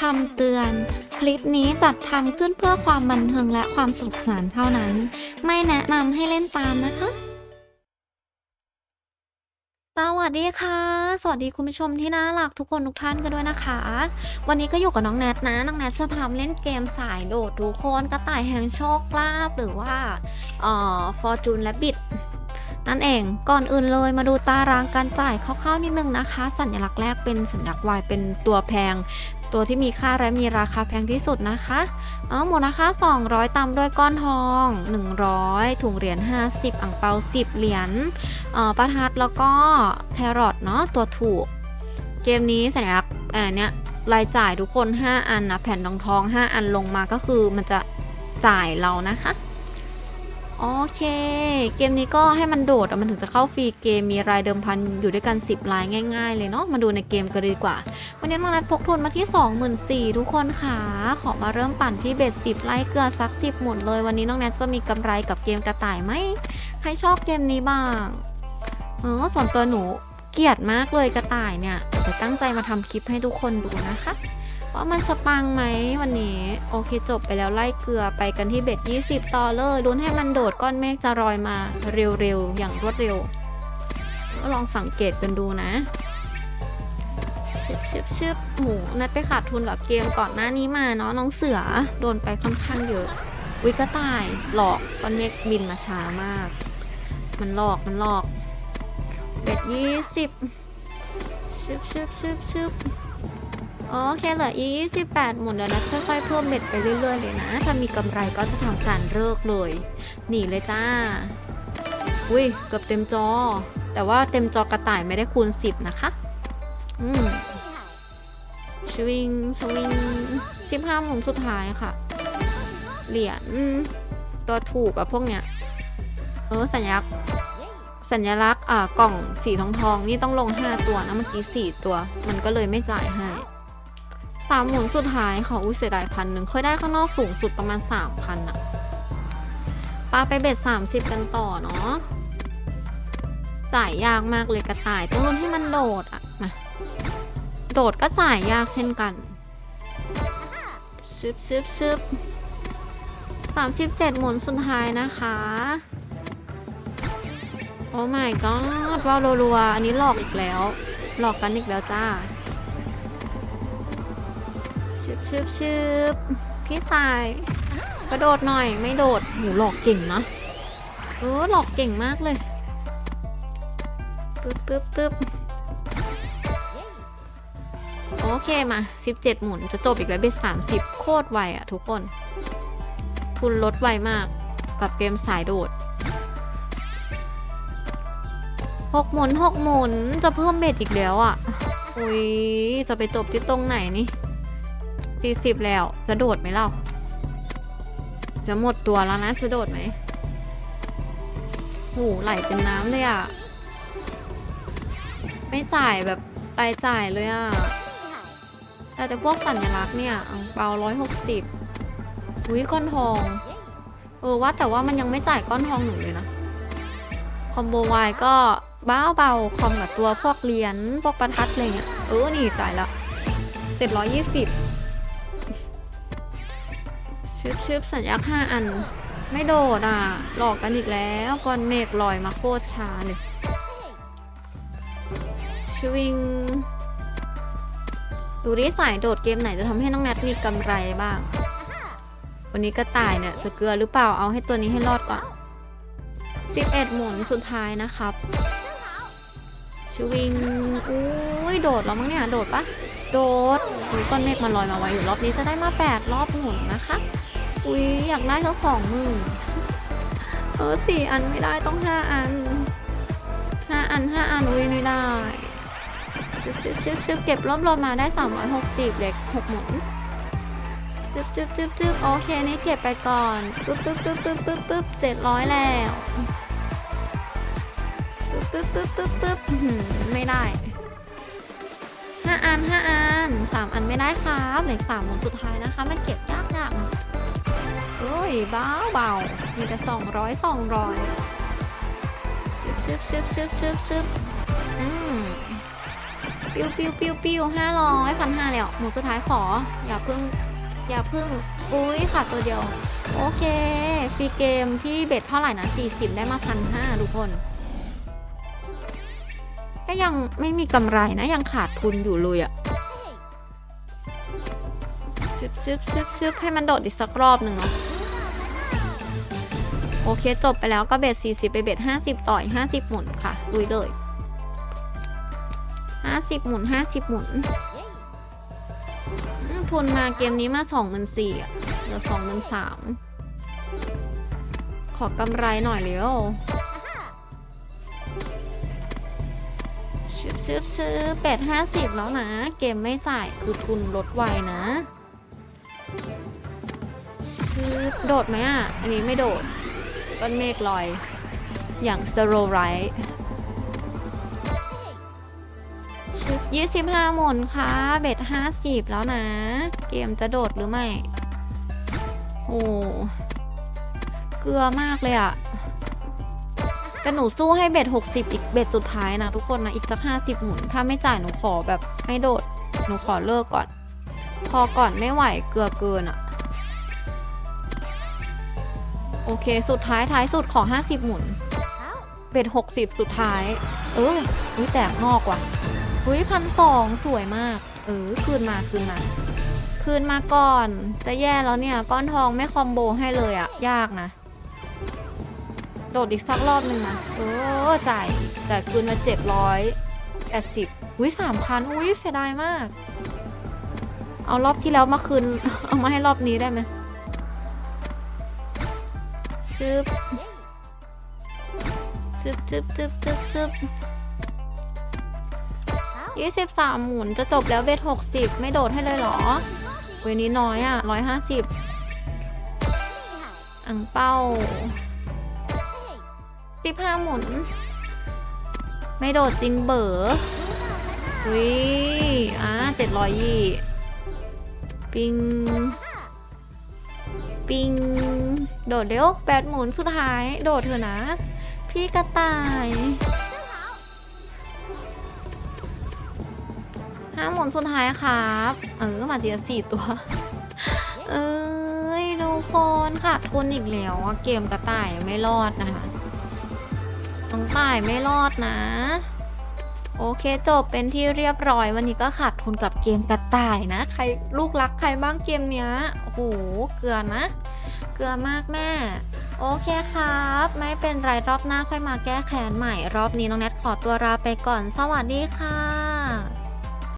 คำเตือน คลิปนี้จัดทำขึ้นเพื่อความบันเทิงและความสนุกสนานเท่านั้น ไม่แนะนำให้เล่นตามนะคะ สวัสดีค่ะ สวัสดีคุณผู้ชมที่น่ารักทุกคนทุกท่านกันด้วยนะคะ วันนี้ก็อยู่กับน้องแนทนะ น้องแนทจะพามาเล่นเกมสายโดดทุกคนกระต่ายแห่งโชคลาภหรือว่าเอ่อฟอร์จูนและบิดนั่นเองก่อนอื่นเลยมาดูตารางการจ่ายคร่าวๆนิดนึงนะคะ สัญลักษณ์แรกเป็นสัญลักษณ์ Y เป็นตัวแพง ตัวที่มีค่าและมีราคาแพงที่สุดนะคะเอาหมูลค่า200 ตามด้วยก้อนทอง 100 ถุงเหรียญ 50 อ่างเปา 10 เหรียญเอ่อประทัดแล้วก็แครอทเนาะตัวถูก เกมนี้สัญลักษณ์เอ่อเนี้ยรายจ่ายทุกคน 5 อันนะแผ่นทองทอง 5 อันลงมาก็คือมันจะจ่ายเรานะคะ โอเค เกมนี้ก็ให้มันโดดมันถึงจะเข้าฟรีเกมมีรายเดิมพันอยู่ด้วยกัน 10 รายง่ายๆ เลยเนาะมาดูในเกมกันดีกว่า วันนี้น้องนัดพกทุนมาที่ 24,000ทุกคนค่ะ ขอมาเริ่มปั่นที่เบ็ด10 ไล่เกลือสัก 10 หมุนเลย วันนี้น้องแนทจะมีกำไรกับเกมกระต่ายไหม ใครชอบเกมนี้บ้างเออส่วนตัวหนูเกลียดมากเลยกระต่ายเนี่ยแต่ตั้งใจมาทำคลิปให้ทุกคนดูนะคะ ว่ามันสปังไหมวันนี้ โอเคจบไปแล้วไล่เกลือไปกันที่เบ็ด 20 ต่อเลยลุ้นให้มันโดดก้อนเมฆจะลอยมาเร็วๆ อย่างรวดเร็ว ก็ลองสังเกตกันดูนะชึบชึบชึบหมูนัดไปขาดทุนกับเกมก่อนหน้านี้มาเนาะน้องเสือโดนไปค่อนข้างเยอะวิกระต่ายหลอกก้อนเมฆบินมาช้ามาก มันหลอกมันหลอกเบ็ด20ชึบชึบชึบชึบ โอเคเหลืออีก28 หมุนเดี๋ยวนะค่อยๆเพิ่มเบ็ดไปเรื่อยๆเลยนะ ถ้ามีกำไรก็จะทำการเลิกเลย หนีเลยจ้า อุ้ยเกือบเต็มจอ แต่ว่าเต็มจอกระต่ายไม่ได้คูณ 10 นะคะ อืมชวิงชวิง15 หมุนสุดท้ายค่ะ เหรียญตัวถูกอะพวกเนี้ย เออ สัญลักษณ์สัญลักษณ์อ่ากล่องสีทองทองนี่ต้องลง 5 ตัวนะเมื่อกี้4ตัว มันก็เลยไม่จ่ายให้ สามหมุนสุดท้ายค่ะอุ้ยเสียดายพันหนึ่งเคยได้ข้างนอกสูงสุดประมาณสามพันอะปาไปเบ็ดสามสิบกันต่อเนาะจ่ายยากมากเลยกระต่ายต้องลุ้นให้มันโดดอะมาโดดก็จ่ายยากเช่นกันชึบชึบชึบสามสิบเจ็ดหมุนสุดท้ายนะคะ โอ้ my god ว้าวรัวๆอันนี้หลอกอีกแล้ว หลอกกันอีกแล้วจ้า ชึบชึบชึบพี่ตายกระโดดหน่อยไม่โดดหูหลอกเก่งนะเออหลอกเก่งมากเลยปึ๊บปึ๊บปึ๊บโอเคมา 17 หมุนจะจบอีกแล้วเบส30โคตรไวอะทุกคน ทุนลดไวมากกับเกมสายโดดหกหมุนหกหมุนจะเพิ่มเบ็ดอีกแล้วอะ่ะ อุ้ยจะไปจบที่ตรงไหนนี่ สี่สิบแล้ว จะโดดไหมเล่าจะหมดตัวแล้วนะ จะโดดไหมโหไหลเป็นน้ำเลยอะ่ะ ไม่จ่ายแบบตายจ่ายเลยอะ่ะ แต่แต่พวกสัญลักษณ์เนี่ยอังเปาร้อยหกสิบอุ้ยก้อนทอง เออว่าแต่ว่ามันยังไม่จ่ายก้อนทองหนูเลยนะ คอมโบวายก็บ้าเบาคอมกับตัวพวกเหรียญพวกประทัดอะไรเงี้ย เออ นี่จ่ายละเจ็ดร้อยยี่สิบ ชึบชึบสัญญาห้าอัน ไม่โดดอะ หลอกกันอีกแล้วก้อนเมฆลอยมาโคตรช้าเลยชวิงดูดิสายโดดเกมไหนจะทำให้น้องแนทมีกำไรบ้าง วันนี้กระต่ายเนี่ย จะเกลือหรือเปล่าเอาให้ตัวนี้ให้รอดก่อน 11 หมุนสุดท้ายนะครับชวิงอุ้ยโดดแล้วมั้งเนี่ยโดดปะโดดอุ้ยก้อนเมฆมันลอยมาไว้อยู่รอบนี้จะได้มา 8 รอบหมุนนะคะ อุ้ยอยากได้สักสองหมื่นเออสี่อันไม่ได้ต้องห้าอันห้าอันห้าอันอุ้ยไม่ได้ชึบชึบชึบชึบเก็บรวบรวมมาได้360เล็กหกหมุนจึ๊บจึ๊บจึ๊บจึ๊บโอเคนี่เก็บไปก่อนปึ๊บปึ๊บปึ๊บปึ๊บปึ๊บปึ๊บเจ็ดร้อยแล้วปึ๊บปึ๊บปึ๊บปึ๊บปึ๊บไม่ได้ห้าอันห้าอันสามอันไม่ได้ครับเหลืออกสามหมุนสุดท้ายนะคะมันเก็บยากยาก โอ้ยบ้าเบามีแต่สองร้อยสองร้อยชึบชึบชึบชึบชึบชึบอืมปิ้วปิ้วปิ้วปิ้วห้าร้อยพันห้าแล้วหมูสุดท้ายขอ อย่าเพึ่ง อย่าเพึ่ง อุ้ยขาดตัวเดียว โอเค ฟรีเกมที่เบ็ดเท่าไหร่นะ 40 ได้มาพันห้าทุกคน ก็ยังไม่มีกำไรนะ ยังขาดทุนอยู่เลยอะซึบซึบซึบซึบให้มันโดดอีกสักรอบหนึ่งเนาะ โอเคจบไปแล้วก็เบ็ด40 ไปเบ็ด50 ต่อย 50 หมุนค่ะลุยเลย 50 หมุน 50 หมุน ทุนมาเกมนี้มา24,000อะเหลือ23,000ขอกำไรหน่อยเร็วชืบชืบชืบเป็ด50แล้วนะ เกมไม่จ่ายคือทุนลดไวนะชืบโดดไหมอะ อันนี้ไม่โดด ก้อนเมฆลอย อย่างสโลไรท์ชุด25หมุนค่ะ เบ็ด50แล้วนะ เกมจะโดดหรือไม่ โอ้ เกลือมากเลยอะแต่หนูสู้ให้เบ็ด60อีกเบ็ดสุดท้ายนะทุกคนนะ อีกสัก50หมุน ถ้าไม่จ่ายหนูขอแบบไม่โดด หนูขอเลิกก่อน พอก่อนไม่ไหวเกลือเกินอะ โอเค สุดท้ายท้ายสุดขอ 50 หมุน เบ็ด60 สุดท้าย เอออุ้ยแตกนอกว่ะอุ้ยพันสองสวยมาก เออ คืนมาคืนมา คืนมาก่อน จะแย่แล้วเนี่ย ก้อนทองไม่คอมโบให้เลยอะยากนะ โดดอีกสักรอบหนึ่งนะ เออ จ่าย แต่คืนมา700 80อุ้ย3,000อุ้ยเสียดายมาก เอารอบที่แล้วมาคืน เอามาให้รอบนี้ได้ไหม ชึบชึบชึบชึบชึบชึบยี่สิบสามหมุนจะจบแล้วเวทหกสิบไม่โดดให้เลยเหรอ เวนี้น้อยอะร้อยห้าสิบอังเป้าสิบห้าหมุน ไม่โดดจริงเบอร์อุ้ยอะเจ็ดร้อยยี่ ปิง ปิง โดดเร็วแปดหมุนสุดท้าย โดดเถอะนะ พี่กระต่ายห้าหมุนสุดท้ายครับ เออมาเจียสี่ตัว เอ้ยทุกคนขาดทุนอีกแล้วเกมกระต่ายไม่รอดนะคะน้องต่ายไม่รอดนะ โอเคจบเป็นที่เรียบร้อยวันนี้ก็ขาดทุนกับเกมกระต่ายนะ ใครลูกรักใครบ้างเกมเนี้ยโอ้โหเกลือนะ เกลือมากแม่โอเคครับ ไม่เป็นไรรอบหน้าค่อยมาแก้แค้นใหม่ รอบนี้น้องแนทขอตัวลาไปก่อน สวัสดีค่ะ